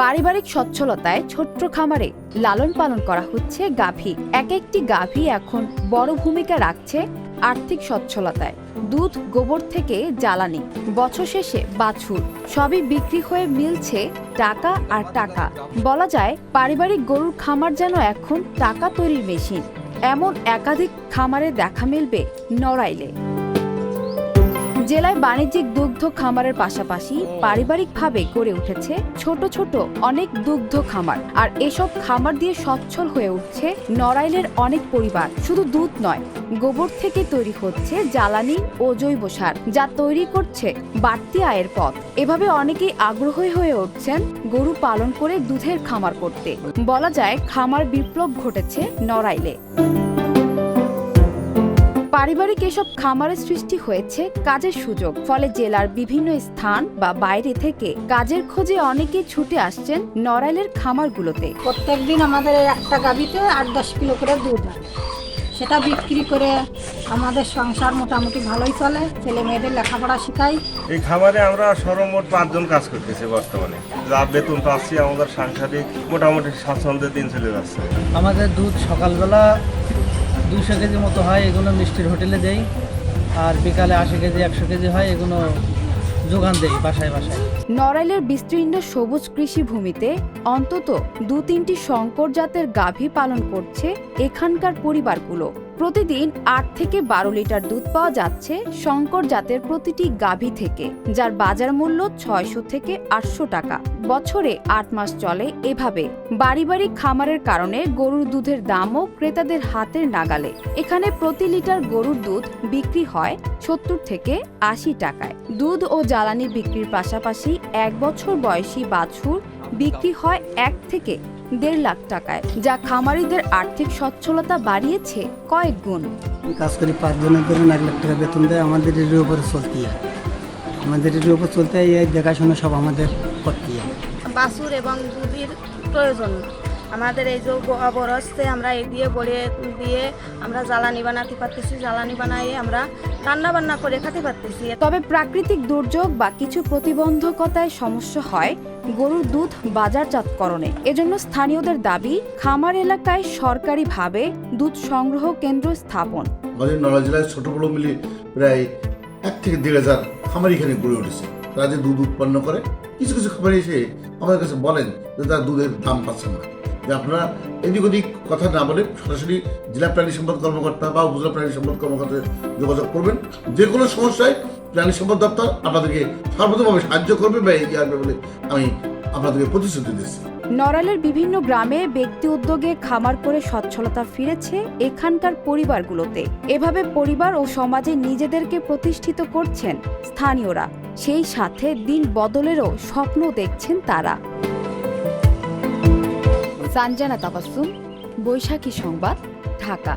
পারিবারিক সচ্ছলতায় ছোট্ট খামারে লালন পালন করা হচ্ছে গাভী। এক একটি গাভী এখন বড় ভূমিকা রাখছে আর্থিক সচ্ছলতায়। দুধ, গোবর থেকে জ্বালানি, বছর শেষে বাছুর, সবই বিক্রি হয়ে মিলছে টাকা আর টাকা। বলা যায়, পারিবারিক গরুর খামার যেন এখন টাকা তৈরির মেশিন। এমন একাধিক খামারে দেখা মিলবে নড়াইলে। জেলায় বাণিজ্যিক দুগ্ধ খামারের পাশাপাশি পারিবারিকভাবে গড়ে উঠেছে ছোট ছোট অনেক দুগ্ধ খামার। আর এসব খামার দিয়ে সচ্ছল হয়ে উঠছে নড়াইলের অনেক পরিবার। শুধু দুধ নয় গোবর থেকে তৈরি হচ্ছে জ্বালানি ও জৈব সার যা তৈরি করছে বাড়তি আয়ের পথ। এভাবে অনেকেই আগ্রহী হয়ে উঠছেন গরু পালন করে দুধের খামার করতে। বলা যায় খামার বিপ্লব ঘটেছে নড়াইলে। পারিবারিক এসব খামারের সৃষ্টি হয়েছে কাজের সুযোগ ফলে জেলার বিভিন্ন স্থান বা বাইরে থেকে কাজের খোঁজে অনেকেই ছুটে আসছেন নড়াইলের খামারগুলোতে। প্রত্যেকদিন আমাদের একটা গাভিতে আট দশ কিলো করে দুধ হয়। সেটা বিক্রি করে আমাদের সংসার মোটামুটি ভালোই চলে ছেলে মেয়েদের লেখাপড়া শেখাই। এই খামারে আমরা সর্বমোট পাঁচজন কাজ করতেছি বর্তমানে। যা বেতন পাচ্ছি আমাদের সাংসারিক মোটামুটি স্বাচ্ছন্দ্যের দিন চলে যাচ্ছে। আমাদের দুধ সকালবেলা দুইশো কেজি মতো হয়, এগুলো মিষ্টির হোটেলে দেই। আর বিকালে আশি কেজি, একশো কেজি হয়, এগুলো যোগান দেয় বাসায় বাসায়। নড়াইলের বিস্তীর্ণ সবুজ কৃষি ভূমিতে অন্তত দু তিনটি শঙ্কর জাতের গাভী পালন করছে এখানকার পরিবারগুলো। প্রতিদিন আট থেকে বারো লিটার দুধ পাওয়া যাচ্ছে শঙ্কর জাতের প্রতিটি গাভী থেকে, যার বাজার মূল্য ছয়শো থেকে আটশো টাকা। বছরে আট মাস চলে এভাবে। বাড়ি বাড়ি খামারের কারণে গরুর দুধের দামও ক্রেতাদের হাতের নাগালে। এখানে প্রতি লিটার গরুর দুধ বিক্রি হয় সত্তর থেকে আশি টাকায়। দুধ ও জ্বালানি বিক্রির পাশাপাশি এক বছর বয়সী বাছুর বিক্রি হয় এক থেকে দেড় লাখ টাকায় যা খামারিদের আর্থিক সচ্ছলতা বাড়িয়েছে কয়েক গুণ। কাজ করি পাঁচ পাঁচজনের ধরুন এক লাখ টাকা বেতন দেয় আমাদের এর উপরে চলতে হয়। আমাদের এর উপর চলতে হয় এই দেখাশোনা সব আমাদের করতে হয়। বাছুর এবং দুধের প্রয়োজন। আমাদের এই যে গোবর হচ্ছে আমরা এই দিয়ে গড়ে দিয়ে আমরা জ্বালানি বানাতে পারতেছি জ্বালানি বানাই আমরা রান্না বান্না করে খেতে পারতেছি। তবে প্রাকৃতিক দুর্যোগ বা কিছু প্রতিবন্ধকতায় সমস্যা হয় গরুর দুধ বাজারজাতকরণে। এজন্য স্থানীয়দের দাবি, খামার এলাকায় সরকারিভাবে দুধ সংগ্রহ কেন্দ্র স্থাপন। আমাদের নড়া জেলায় ছোট বড় মিলে প্রায় এক থেকে দেড় হাজার খামার এখানে গড়ে উঠেছে। তারা দুধ উৎপন্ন করে কিছু কিছু খামারে এসে আমাদের কাছে বলেন যে তারা দুধের দাম পাচ্ছে না। যে আপনারা এদিক ওদিক কথা না বলে সরাসরি জেলা প্রাণী সম্পদ কর্মকর্তা বা উপজেলা প্রাণী সম্পদ কর্মকর্তা যোগাযোগ করবেন। যে কোনো সমস্যায় প্রাণী সম্পদ দপ্তর আপনাদেরকে সর্বতভাবে সাহায্য করবে বা এগিয়ে আসবে বলে আমি আপনাদেরকে প্রতিশ্রুতি দিচ্ছি। নড়ালের বিভিন্ন গ্রামে ব্যক্তি উদ্যোগে খামার করে সচ্ছলতা ফিরেছে এখানকার পরিবারগুলোতে। এভাবে পরিবার ও সমাজে নিজেদেরকে প্রতিষ্ঠিত করছেন স্থানীয়রা। সেই সাথে দিন বদলেরও স্বপ্ন দেখছেন তারা। সানজানা তাবাসুম বৈশাখী সংবাদ ঢাকা।